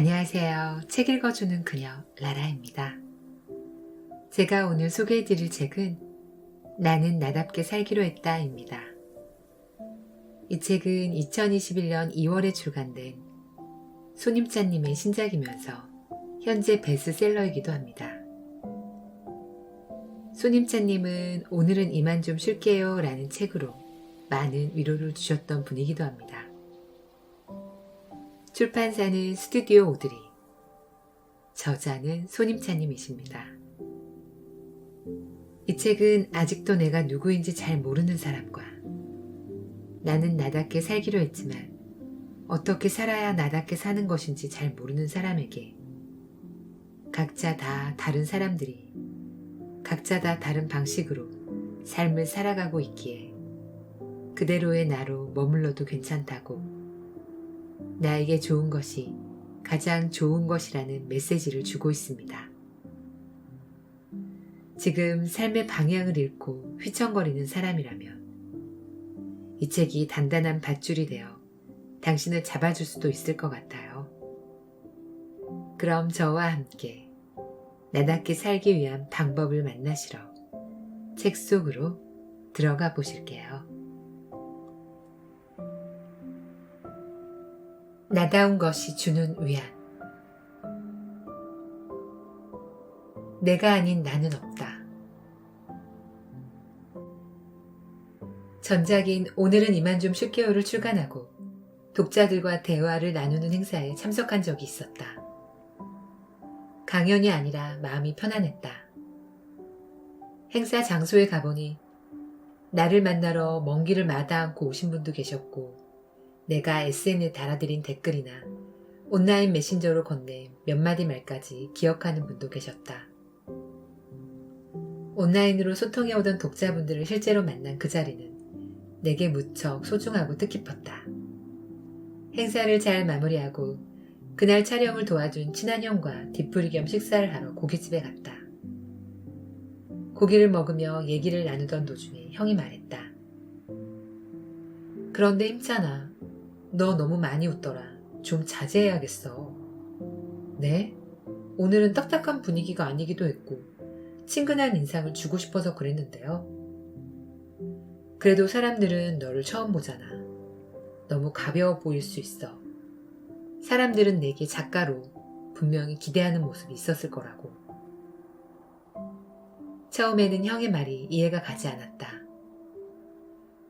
안녕하세요. 책 읽어주는 그녀, 라라입니다. 제가 오늘 소개해드릴 책은 나는 나답게 살기로 했다입니다. 이 책은 2021년 2월에 출간된 손임자님의 신작이면서 현재 베스트셀러이기도 합니다. 손임자님은 오늘은 이만 좀 쉴게요 라는 책으로 많은 위로를 주셨던 분이기도 합니다. 출판사는 스튜디오 오드리, 저자는 손임차님이십니다. 이 책은 아직도 내가 누구인지 잘 모르는 사람과 나는 나답게 살기로 했지만 어떻게 살아야 나답게 사는 것인지 잘 모르는 사람에게 각자 다 다른 사람들이 각자 다 다른 방식으로 삶을 살아가고 있기에 그대로의 나로 머물러도 괜찮다고 나에게 좋은 것이 가장 좋은 것이라는 메시지를 주고 있습니다. 지금 삶의 방향을 잃고 휘청거리는 사람이라면 이 책이 단단한 밧줄이 되어 당신을 잡아줄 수도 있을 것 같아요. 그럼 저와 함께 나답게 살기 위한 방법을 만나시러 책 속으로 들어가 보실게요. 나다운 것이 주는 위안. 내가 아닌 나는 없다. 전작인 오늘은 이만 좀 쉴게요를 출간하고 독자들과 대화를 나누는 행사에 참석한 적이 있었다. 강연이 아니라 마음이 편안했다. 행사 장소에 가보니 나를 만나러 먼 길을 마다 않고 오신 분도 계셨고 내가 SNS에 달아드린 댓글이나 온라인 메신저로 건넨 몇 마디 말까지 기억하는 분도 계셨다. 온라인으로 소통해오던 독자분들을 실제로 만난 그 자리는 내게 무척 소중하고 뜻깊었다. 행사를 잘 마무리하고 그날 촬영을 도와준 친한 형과 뒤풀이 겸 식사를 하러 고깃집에 갔다. 고기를 먹으며 얘기를 나누던 도중에 형이 말했다. 그런데 힘찬아, 너 너무 많이 웃더라. 좀 자제해야겠어. 네? 오늘은 딱딱한 분위기가 아니기도 했고, 친근한 인상을 주고 싶어서 그랬는데요. 그래도 사람들은 너를 처음 보잖아. 너무 가벼워 보일 수 있어. 사람들은 내게 작가로 분명히 기대하는 모습이 있었을 거라고. 처음에는 형의 말이 이해가 가지 않았다.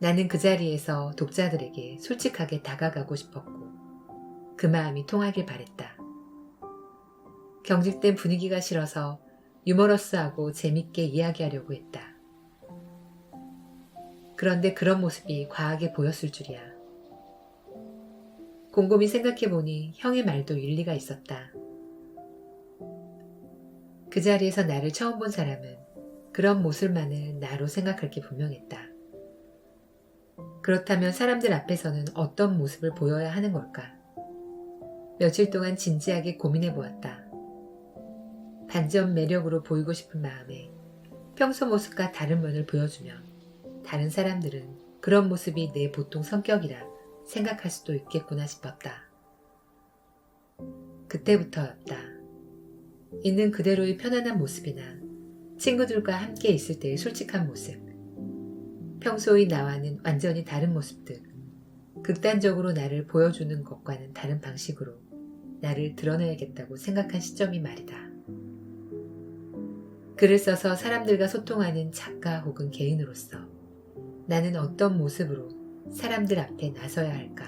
나는 그 자리에서 독자들에게 솔직하게 다가가고 싶었고 그 마음이 통하길 바랬다. 경직된 분위기가 싫어서 유머러스하고 재밌게 이야기하려고 했다. 그런데 그런 모습이 과하게 보였을 줄이야. 곰곰이 생각해보니 형의 말도 일리가 있었다. 그 자리에서 나를 처음 본 사람은 그런 모습만을 나로 생각할 게 분명했다. 그렇다면 사람들 앞에서는 어떤 모습을 보여야 하는 걸까? 며칠 동안 진지하게 고민해 보았다. 반전 매력으로 보이고 싶은 마음에 평소 모습과 다른 면을 보여주면 다른 사람들은 그런 모습이 내 보통 성격이라 생각할 수도 있겠구나 싶었다. 그때부터였다. 있는 그대로의 편안한 모습이나 친구들과 함께 있을 때의 솔직한 모습, 평소의 나와는 완전히 다른 모습들, 극단적으로 나를 보여주는 것과는 다른 방식으로 나를 드러내야겠다고 생각한 시점이 말이다. 글을 써서 사람들과 소통하는 작가 혹은 개인으로서 나는 어떤 모습으로 사람들 앞에 나서야 할까?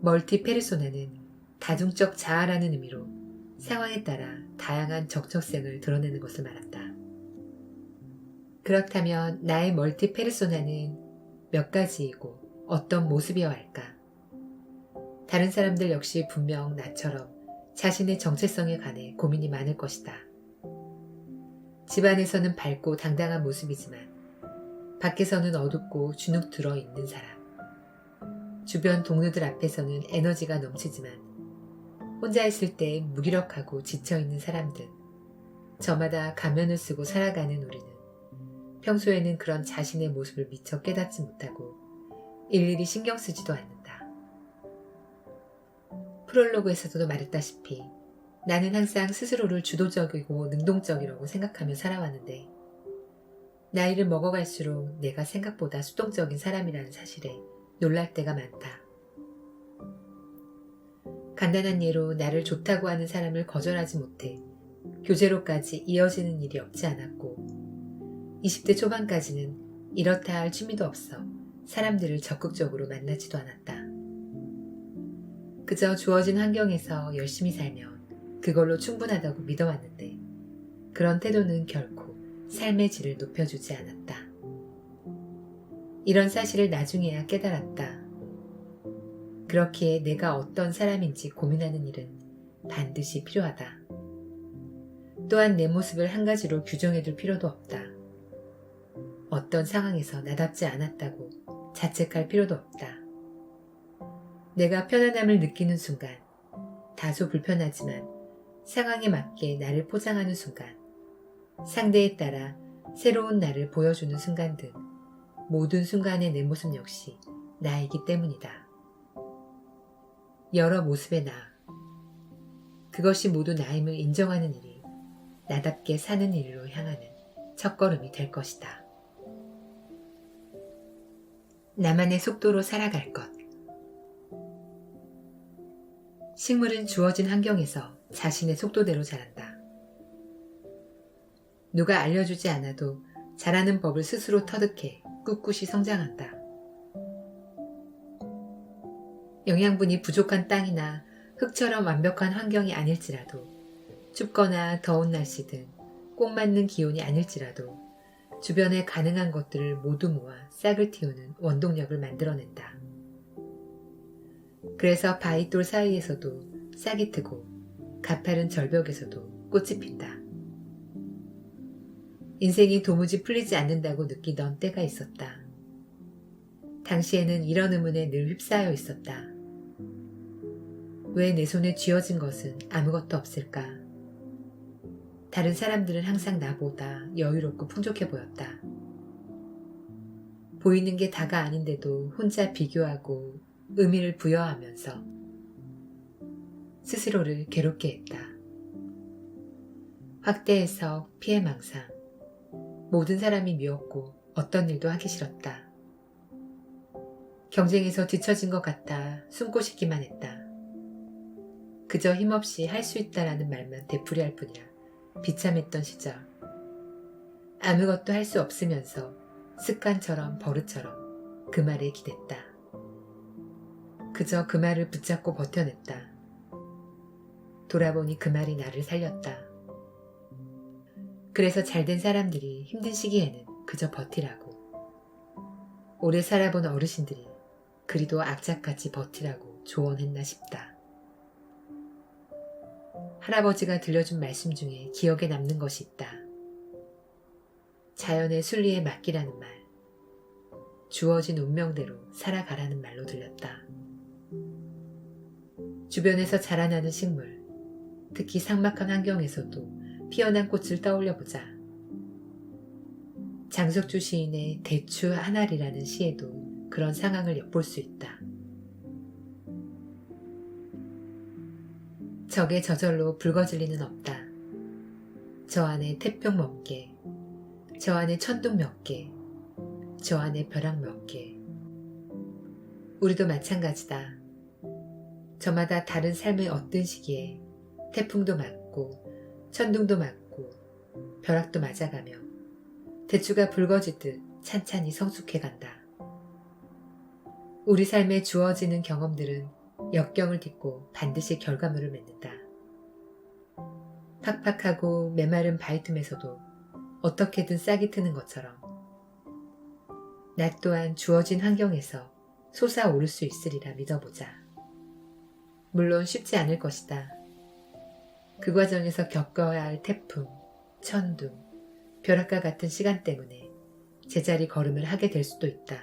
멀티 페르소나는 다중적 자아라는 의미로 상황에 따라 다양한 적적성을 드러내는 것을 말한다. 그렇다면 나의 멀티 페르소나는 몇 가지이고 어떤 모습이어야 할까? 다른 사람들 역시 분명 나처럼 자신의 정체성에 관해 고민이 많을 것이다. 집안에서는 밝고 당당한 모습이지만 밖에서는 어둡고 주눅 들어 있는 사람. 주변 동료들 앞에서는 에너지가 넘치지만 혼자 있을 때 무기력하고 지쳐 있는 사람들. 저마다 가면을 쓰고 살아가는 우리는 평소에는 그런 자신의 모습을 미처 깨닫지 못하고 일일이 신경 쓰지도 않는다. 프롤로그에서도 말했다시피 나는 항상 스스로를 주도적이고 능동적이라고 생각하며 살아왔는데 나이를 먹어갈수록 내가 생각보다 수동적인 사람이라는 사실에 놀랄 때가 많다. 간단한 예로 나를 좋다고 하는 사람을 거절하지 못해 교제로까지 이어지는 일이 없지 않았고 20대 초반까지는 이렇다 할 취미도 없어 사람들을 적극적으로 만나지도 않았다. 그저 주어진 환경에서 열심히 살면 그걸로 충분하다고 믿어왔는데 그런 태도는 결코 삶의 질을 높여주지 않았다. 이런 사실을 나중에야 깨달았다. 그렇기에 내가 어떤 사람인지 고민하는 일은 반드시 필요하다. 또한 내 모습을 한 가지로 규정해둘 필요도 없다. 어떤 상황에서 나답지 않았다고 자책할 필요도 없다. 내가 편안함을 느끼는 순간, 다소 불편하지만 상황에 맞게 나를 포장하는 순간, 상대에 따라 새로운 나를 보여주는 순간 등 모든 순간의 내 모습 역시 나이기 때문이다. 여러 모습의 나. 그것이 모두 나임을 인정하는 일이 나답게 사는 일로 향하는 첫걸음이 될 것이다. 나만의 속도로 살아갈 것. 식물은 주어진 환경에서 자신의 속도대로 자란다. 누가 알려주지 않아도 자라는 법을 스스로 터득해 꿋꿋이 성장한다. 영양분이 부족한 땅이나 흙처럼 완벽한 환경이 아닐지라도 춥거나 더운 날씨 등 꼭 맞는 기온이 아닐지라도 주변에 가능한 것들을 모두 모아 싹을 틔우는 원동력을 만들어낸다. 그래서 바위돌 사이에서도 싹이 트고 가파른 절벽에서도 꽃이 핀다. 인생이 도무지 풀리지 않는다고 느끼던 때가 있었다. 당시에는 이런 의문에 늘 휩싸여 있었다. 왜 내 손에 쥐어진 것은 아무것도 없을까? 다른 사람들은 항상 나보다 여유롭고 풍족해 보였다. 보이는 게 다가 아닌데도 혼자 비교하고 의미를 부여하면서 스스로를 괴롭게 했다. 확대 해석, 피해 망상. 모든 사람이 미웠고 어떤 일도 하기 싫었다. 경쟁에서 뒤처진 것 같아 숨고 싶기만 했다. 그저 힘없이 할 수 있다라는 말만 되풀이할 뿐이라 비참했던 시절. 아무것도 할 수 없으면서 습관처럼 버릇처럼 그 말에 기댔다. 그저 그 말을 붙잡고 버텨냈다. 돌아보니 그 말이 나를 살렸다. 그래서 잘된 사람들이 힘든 시기에는 그저 버티라고. 오래 살아본 어르신들이 그리도 악착같이 버티라고 조언했나 싶다. 할아버지가 들려준 말씀 중에 기억에 남는 것이 있다. 자연의 순리에 맡기라는 말, 주어진 운명대로 살아가라는 말로 들렸다. 주변에서 자라나는 식물, 특히 삭막한 환경에서도 피어난 꽃을 떠올려 보자. 장석주 시인의 대추 하나리라는 시에도 그런 상황을 엿볼 수 있다. 적의 저절로 붉어질 리는 없다. 저 안에 태평 몇 개, 저 안에 천둥 몇 개, 저 안에 벼락 몇 개. 우리도 마찬가지다. 저마다 다른 삶의 어떤 시기에 태풍도 맞고, 천둥도 맞고, 벼락도 맞아가며 대추가 붉어지듯 찬찬히 성숙해 간다. 우리 삶에 주어지는 경험들은 역경을 딛고 반드시 결과물을 맺는다. 팍팍하고 메마른 바위틈에서도 어떻게든 싹이 트는 것처럼 나 또한 주어진 환경에서 솟아오를 수 있으리라 믿어보자. 물론 쉽지 않을 것이다. 그 과정에서 겪어야 할 태풍, 천둥, 벼락과 같은 시간 때문에 제자리 걸음을 하게 될 수도 있다.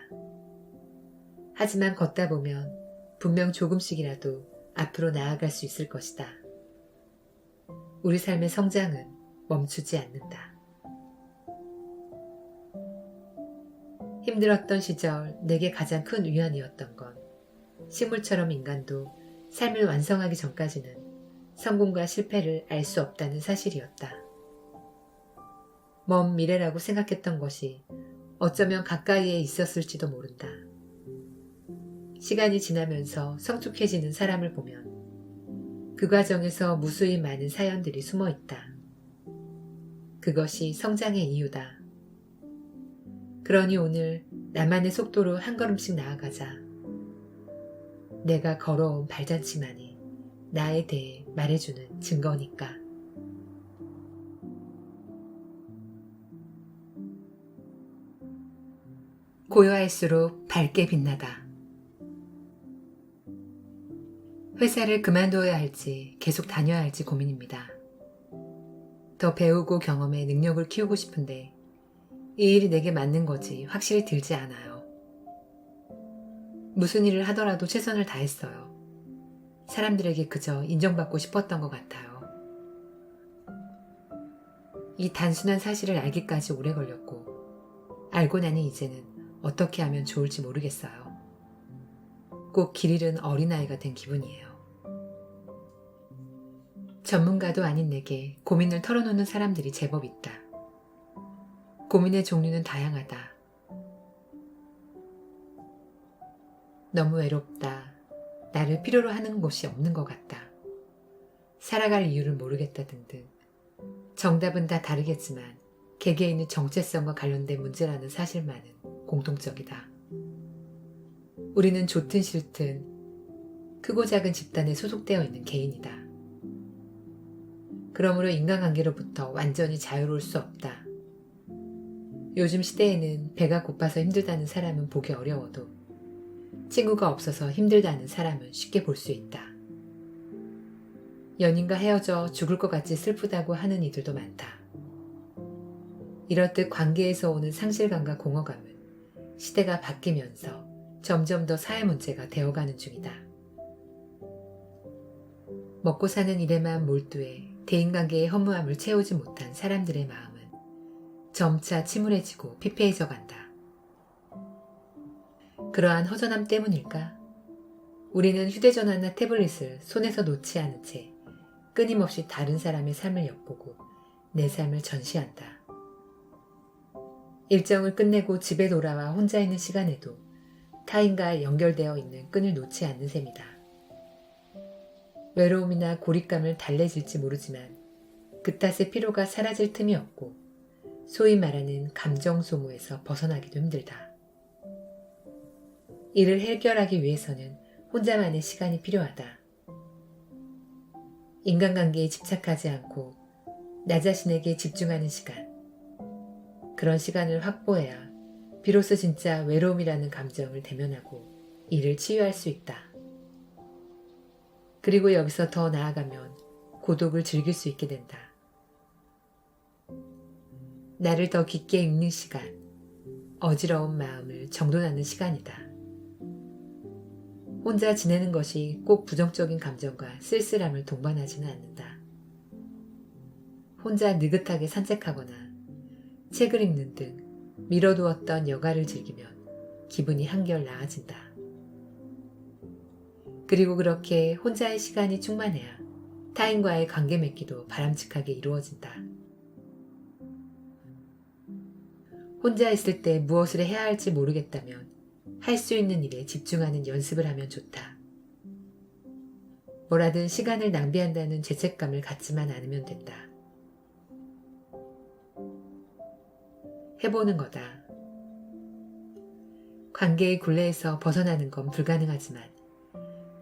하지만 걷다 보면 분명 조금씩이라도 앞으로 나아갈 수 있을 것이다. 우리 삶의 성장은 멈추지 않는다. 힘들었던 시절 내게 가장 큰 위안이었던 건 식물처럼 인간도 삶을 완성하기 전까지는 성공과 실패를 알 수 없다는 사실이었다. 먼 미래라고 생각했던 것이 어쩌면 가까이에 있었을지도 모른다. 시간이 지나면서 성숙해지는 사람을 보면 그 과정에서 무수히 많은 사연들이 숨어 있다. 그것이 성장의 이유다. 그러니 오늘 나만의 속도로 한 걸음씩 나아가자. 내가 걸어온 발자취만이 나에 대해 말해주는 증거니까. 고요할수록 밝게 빛나다. 회사를 그만둬야 할지 계속 다녀야 할지 고민입니다. 더 배우고 경험해 능력을 키우고 싶은데 이 일이 내게 맞는 거지 확실히 들지 않아요. 무슨 일을 하더라도 최선을 다했어요. 사람들에게 그저 인정받고 싶었던 것 같아요. 이 단순한 사실을 알기까지 오래 걸렸고, 알고 나니 이제는 어떻게 하면 좋을지 모르겠어요. 꼭 길 잃은 어린아이가 된 기분이에요. 전문가도 아닌 내게 고민을 털어놓는 사람들이 제법 있다. 고민의 종류는 다양하다. 너무 외롭다. 나를 필요로 하는 곳이 없는 것 같다. 살아갈 이유를 모르겠다 등등. 정답은 다 다르겠지만 개개인의 정체성과 관련된 문제라는 사실만은 공통적이다. 우리는 좋든 싫든 크고 작은 집단에 소속되어 있는 개인이다. 그러므로 인간관계로부터 완전히 자유로울 수 없다. 요즘 시대에는 배가 고파서 힘들다는 사람은 보기 어려워도 친구가 없어서 힘들다는 사람은 쉽게 볼 수 있다. 연인과 헤어져 죽을 것 같이 슬프다고 하는 이들도 많다. 이렇듯 관계에서 오는 상실감과 공허감은 시대가 바뀌면서 점점 더 사회 문제가 되어가는 중이다. 먹고 사는 일에만 몰두해 대인관계의 허무함을 채우지 못한 사람들의 마음은 점차 침울해지고 피폐해져 간다. 그러한 허전함 때문일까? 우리는 휴대전화나 태블릿을 손에서 놓지 않은 채 끊임없이 다른 사람의 삶을 엿보고 내 삶을 전시한다. 일정을 끝내고 집에 돌아와 혼자 있는 시간에도 타인과 연결되어 있는 끈을 놓지 않는 셈이다. 외로움이나 고립감을 달래질지 모르지만 그 탓에 피로가 사라질 틈이 없고 소위 말하는 감정 소모에서 벗어나기도 힘들다. 이를 해결하기 위해서는 혼자만의 시간이 필요하다. 인간관계에 집착하지 않고 나 자신에게 집중하는 시간. 그런 시간을 확보해야 비로소 진짜 외로움이라는 감정을 대면하고 이를 치유할 수 있다. 그리고 여기서 더 나아가면 고독을 즐길 수 있게 된다. 나를 더 깊게 읽는 시간, 어지러운 마음을 정돈하는 시간이다. 혼자 지내는 것이 꼭 부정적인 감정과 쓸쓸함을 동반하지는 않는다. 혼자 느긋하게 산책하거나 책을 읽는 등 미뤄두었던 여가를 즐기면 기분이 한결 나아진다. 그리고 그렇게 혼자의 시간이 충만해야 타인과의 관계 맺기도 바람직하게 이루어진다. 혼자 있을 때 무엇을 해야 할지 모르겠다면 할 수 있는 일에 집중하는 연습을 하면 좋다. 뭐라든 시간을 낭비한다는 죄책감을 갖지만 않으면 된다. 해보는 거다. 관계의 굴레에서 벗어나는 건 불가능하지만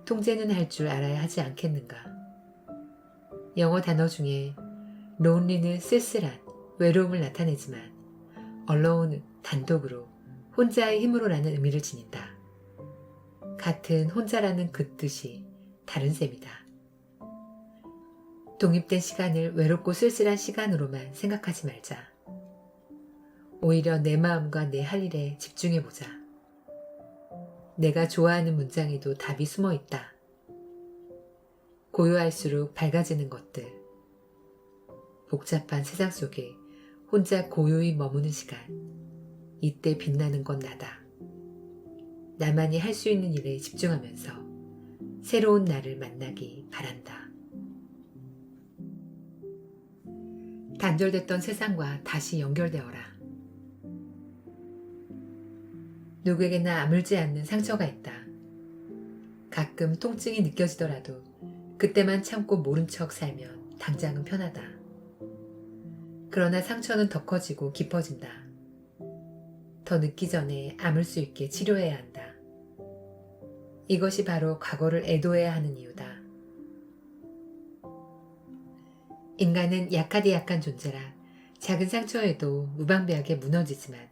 통제는 할 줄 알아야 하지 않겠는가. 영어 단어 중에 lonely는 쓸쓸한 외로움을 나타내지만 alone 단독으로 혼자의 힘으로라는 의미를 지닌다. 같은 혼자라는 그 뜻이 다른 셈이다. 독립된 시간을 외롭고 쓸쓸한 시간으로만 생각하지 말자. 오히려 내 마음과 내 할 일에 집중해보자. 내가 좋아하는 문장에도 답이 숨어 있다. 고요할수록 밝아지는 것들. 복잡한 세상 속에 혼자 고요히 머무는 시간. 이때 빛나는 건 나다. 나만이 할 수 있는 일에 집중하면서 새로운 나를 만나기 바란다. 단절됐던 세상과 다시 연결되어라. 누구에게나 아물지 않는 상처가 있다. 가끔 통증이 느껴지더라도 그때만 참고 모른 척 살면 당장은 편하다. 그러나 상처는 더 커지고 깊어진다. 더 늦기 전에 아물 수 있게 치료해야 한다. 이것이 바로 과거를 애도해야 하는 이유다. 인간은 약하디 약한 존재라 작은 상처에도 무방비하게 무너지지만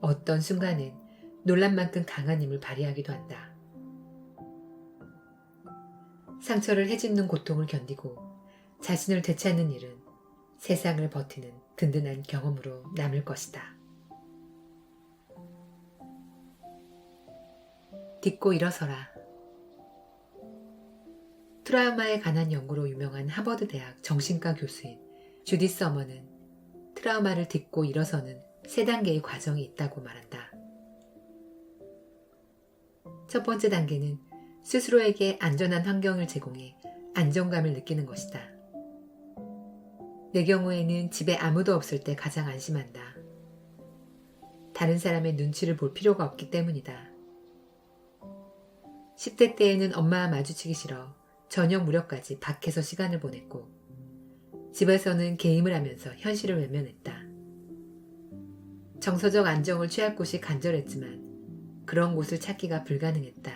어떤 순간은 놀란 만큼 강한 힘을 발휘하기도 한다. 상처를 해짓는 고통을 견디고 자신을 되찾는 일은 세상을 버티는 든든한 경험으로 남을 것이다. 딛고 일어서라. 트라우마에 관한 연구로 유명한 하버드 대학 정신과 교수인 주디 서머는 트라우마를 딛고 일어서는 세 단계의 과정이 있다고 말한다. 첫 번째 단계는 스스로에게 안전한 환경을 제공해 안정감을 느끼는 것이다. 내 경우에는 집에 아무도 없을 때 가장 안심한다. 다른 사람의 눈치를 볼 필요가 없기 때문이다. 10대 때에는 엄마와 마주치기 싫어 저녁 무렵까지 밖에서 시간을 보냈고 집에서는 게임을 하면서 현실을 외면했다. 정서적 안정을 취할 곳이 간절했지만 그런 곳을 찾기가 불가능했다.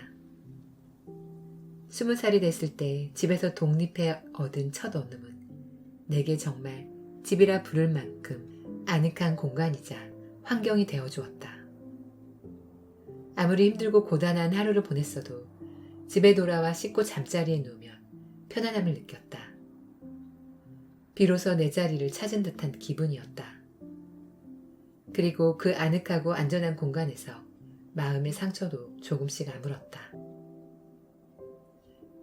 스무 살이 됐을 때 집에서 독립해 얻은 첫 얻음은 내게 정말 집이라 부를 만큼 아늑한 공간이자 환경이 되어 주었다. 아무리 힘들고 고단한 하루를 보냈어도 집에 돌아와 씻고 잠자리에 누우면 편안함을 느꼈다. 비로소 내 자리를 찾은 듯한 기분이었다. 그리고 그 아늑하고 안전한 공간에서 마음의 상처도 조금씩 아물었다.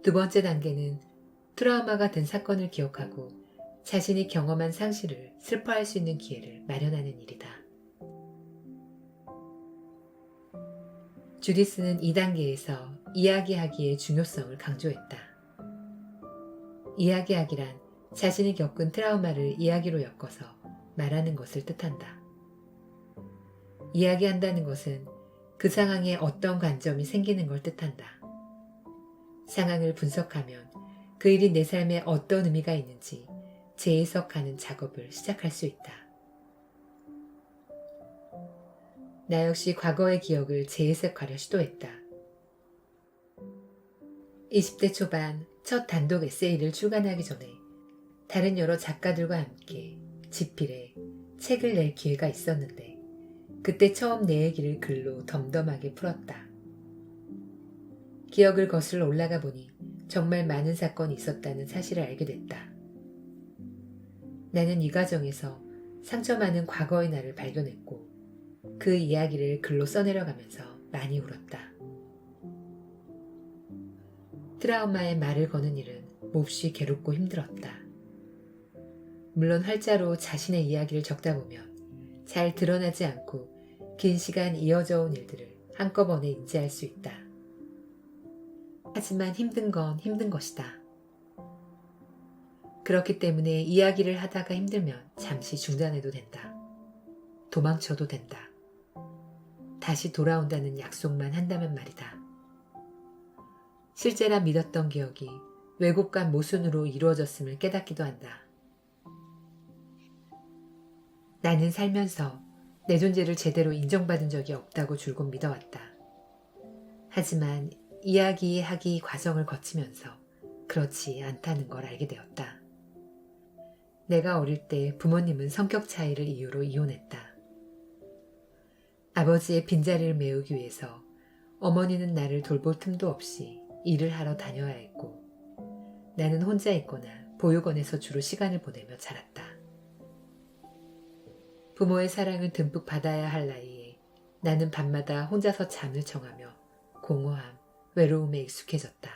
두 번째 단계는 트라우마가 된 사건을 기억하고 자신이 경험한 상실을 슬퍼할 수 있는 기회를 마련하는 일이다. 주디스는 이 단계에서 이야기하기의 중요성을 강조했다. 이야기하기란 자신이 겪은 트라우마를 이야기로 엮어서 말하는 것을 뜻한다. 이야기한다는 것은 그 상황에 어떤 관점이 생기는 걸 뜻한다. 상황을 분석하면 그 일이 내 삶에 어떤 의미가 있는지 재해석하는 작업을 시작할 수 있다. 나 역시 과거의 기억을 재해석하려 시도했다. 20대 초반 첫 단독 에세이를 출간하기 전에 다른 여러 작가들과 함께 집필해 책을 낼 기회가 있었는데 그때 처음 내 얘기를 글로 덤덤하게 풀었다. 기억을 거슬러 올라가 보니 정말 많은 사건이 있었다는 사실을 알게 됐다. 나는 이 과정에서 상처 많은 과거의 나를 발견했고 그 이야기를 글로 써내려가면서 많이 울었다. 트라우마에 말을 거는 일은 몹시 괴롭고 힘들었다. 물론 활자로 자신의 이야기를 적다 보면 잘 드러나지 않고 긴 시간 이어져 온 일들을 한꺼번에 인지할 수 있다. 하지만 힘든 건 힘든 것이다. 그렇기 때문에 이야기를 하다가 힘들면 잠시 중단해도 된다. 도망쳐도 된다. 다시 돌아온다는 약속만 한다면 말이다. 실제라 믿었던 기억이 왜곡과 모순으로 이루어졌음을 깨닫기도 한다. 나는 살면서 내 존재를 제대로 인정받은 적이 없다고 줄곧 믿어왔다. 하지만 이야기하기 과정을 거치면서 그렇지 않다는 걸 알게 되었다. 내가 어릴 때 부모님은 성격 차이를 이유로 이혼했다. 아버지의 빈자리를 메우기 위해서 어머니는 나를 돌볼 틈도 없이 일을 하러 다녀야 했고 나는 혼자 있거나 보육원에서 주로 시간을 보내며 자랐다. 부모의 사랑을 듬뿍 받아야 할 나이에 나는 밤마다 혼자서 잠을 청하며 공허함, 외로움에 익숙해졌다.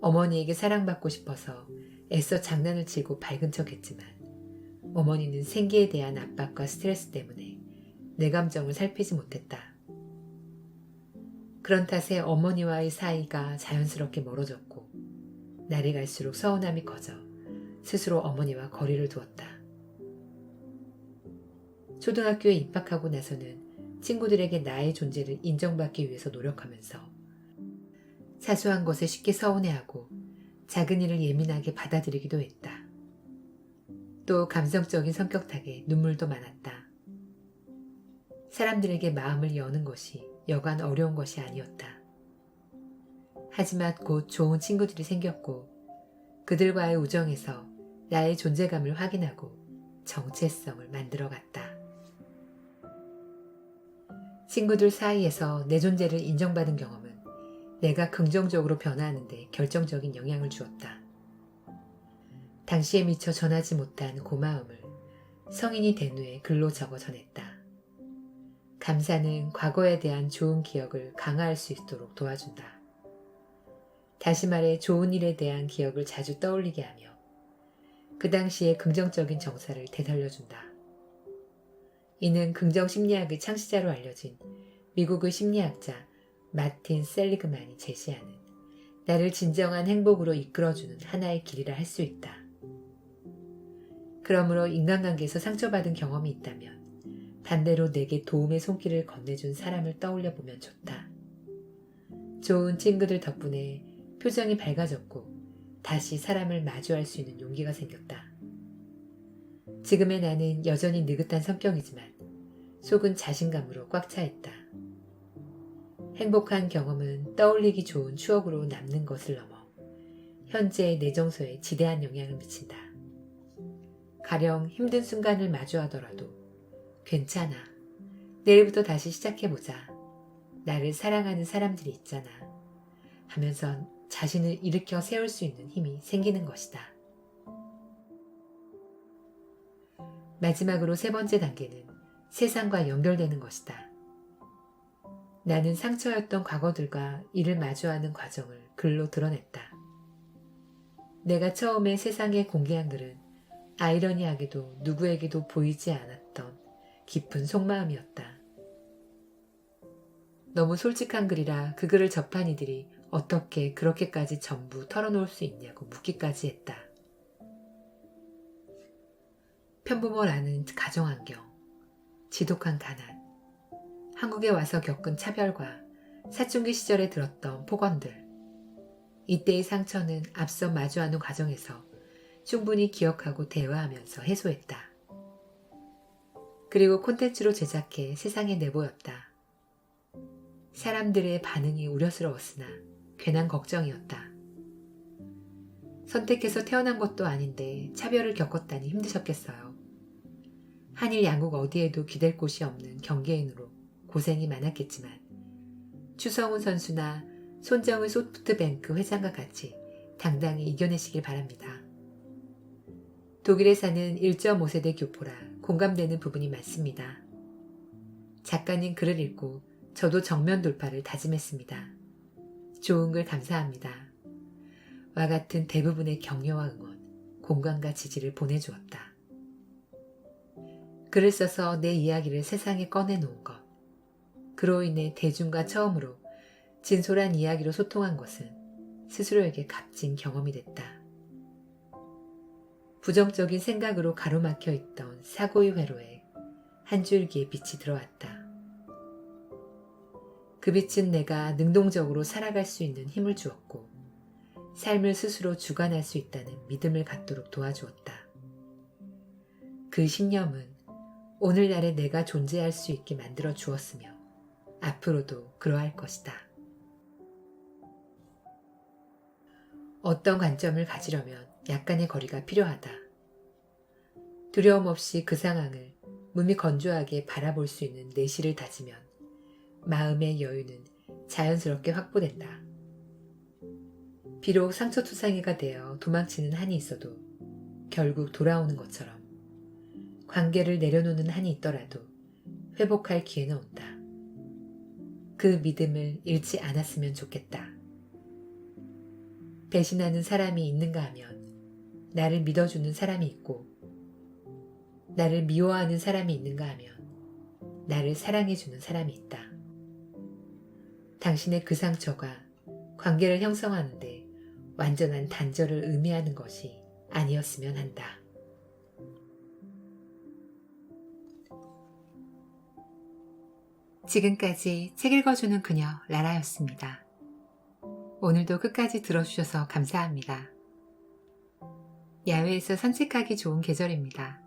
어머니에게 사랑받고 싶어서 애써 장난을 치고 밝은 척 했지만 어머니는 생계에 대한 압박과 스트레스 때문에 내 감정을 살피지 못했다. 그런 탓에 어머니와의 사이가 자연스럽게 멀어졌고 날이 갈수록 서운함이 커져 스스로 어머니와 거리를 두었다. 초등학교에 입학하고 나서는 친구들에게 나의 존재를 인정받기 위해서 노력하면서 사소한 것에 쉽게 서운해하고 작은 일을 예민하게 받아들이기도 했다. 또 감성적인 성격 탓에 눈물도 많았다. 사람들에게 마음을 여는 것이 여간 어려운 것이 아니었다. 하지만 곧 좋은 친구들이 생겼고 그들과의 우정에서 나의 존재감을 확인하고 정체성을 만들어 갔다. 친구들 사이에서 내 존재를 인정받은 경험은 내가 긍정적으로 변화하는데 결정적인 영향을 주었다. 당시에 미처 전하지 못한 고마움을 성인이 된 후에 글로 적어 전했다. 감사는 과거에 대한 좋은 기억을 강화할 수 있도록 도와준다. 다시 말해 좋은 일에 대한 기억을 자주 떠올리게 하며 그 당시의 긍정적인 정사를 되살려준다. 이는 긍정 심리학의 창시자로 알려진 미국의 심리학자 마틴 셀리그만이 제시하는 나를 진정한 행복으로 이끌어주는 하나의 길이라 할 수 있다. 그러므로 인간관계에서 상처받은 경험이 있다면 반대로 내게 도움의 손길을 건네준 사람을 떠올려 보면 좋다. 좋은 친구들 덕분에 표정이 밝아졌고 다시 사람을 마주할 수 있는 용기가 생겼다. 지금의 나는 여전히 느긋한 성격이지만 속은 자신감으로 꽉 차 있다. 행복한 경험은 떠올리기 좋은 추억으로 남는 것을 넘어 현재의 내 정서에 지대한 영향을 미친다. 가령 힘든 순간을 마주하더라도 괜찮아. 내일부터 다시 시작해보자. 나를 사랑하는 사람들이 있잖아. 하면서 자신을 일으켜 세울 수 있는 힘이 생기는 것이다. 마지막으로 세 번째 단계는 세상과 연결되는 것이다. 나는 상처였던 과거들과 이를 마주하는 과정을 글로 드러냈다. 내가 처음에 세상에 공개한 글은 아이러니하게도 누구에게도 보이지 않았던 깊은 속마음이었다. 너무 솔직한 글이라 그 글을 접한 이들이 어떻게 그렇게까지 전부 털어놓을 수 있냐고 묻기까지 했다. 편부모라는 가정환경, 지독한 가난, 한국에 와서 겪은 차별과 사춘기 시절에 들었던 폭언들, 이때의 상처는 앞서 마주하는 과정에서 충분히 기억하고 대화하면서 해소했다. 그리고 콘텐츠로 제작해 세상에 내보였다. 사람들의 반응이 우려스러웠으나 괜한 걱정이었다. 선택해서 태어난 것도 아닌데 차별을 겪었다니 힘드셨겠어요. 한일 양국 어디에도 기댈 곳이 없는 경계인으로 고생이 많았겠지만 추성훈 선수나 손정은 소프트뱅크 회장과 같이 당당히 이겨내시길 바랍니다. 독일에 사는 1.5세대 교포라 공감되는 부분이 많습니다. 작가님 글을 읽고 저도 정면 돌파를 다짐했습니다. 좋은 글 감사합니다. 와 같은 대부분의 격려와 응원, 공감과 지지를 보내주었다. 글을 써서 내 이야기를 세상에 꺼내놓은 것. 그로 인해 대중과 처음으로 진솔한 이야기로 소통한 것은 스스로에게 값진 경험이 됐다. 부정적인 생각으로 가로막혀 있던 사고의 회로에 한 줄기의 빛이 들어왔다. 그 빛은 내가 능동적으로 살아갈 수 있는 힘을 주었고, 삶을 스스로 주관할 수 있다는 믿음을 갖도록 도와주었다. 그 신념은 오늘날의 내가 존재할 수 있게 만들어 주었으며, 앞으로도 그러할 것이다. 어떤 관점을 가지려면 약간의 거리가 필요하다. 두려움 없이 그 상황을 몸이 건조하게 바라볼 수 있는 내실을 다지면 마음의 여유는 자연스럽게 확보된다. 비록 상처투성이가 되어 도망치는 한이 있어도 결국 돌아오는 것처럼 관계를 내려놓는 한이 있더라도 회복할 기회는 온다. 그 믿음을 잃지 않았으면 좋겠다. 배신하는 사람이 있는가 하면 나를 믿어주는 사람이 있고 나를 미워하는 사람이 있는가 하면 나를 사랑해주는 사람이 있다. 당신의 그 상처가 관계를 형성하는데 완전한 단절을 의미하는 것이 아니었으면 한다. 지금까지 책 읽어주는 그녀 라라였습니다. 오늘도 끝까지 들어주셔서 감사합니다. 야외에서 산책하기 좋은 계절입니다.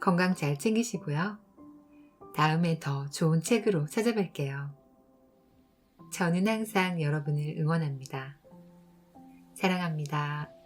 건강 잘 챙기시고요. 다음에 더 좋은 책으로 찾아뵐게요. 저는 항상 여러분을 응원합니다. 사랑합니다.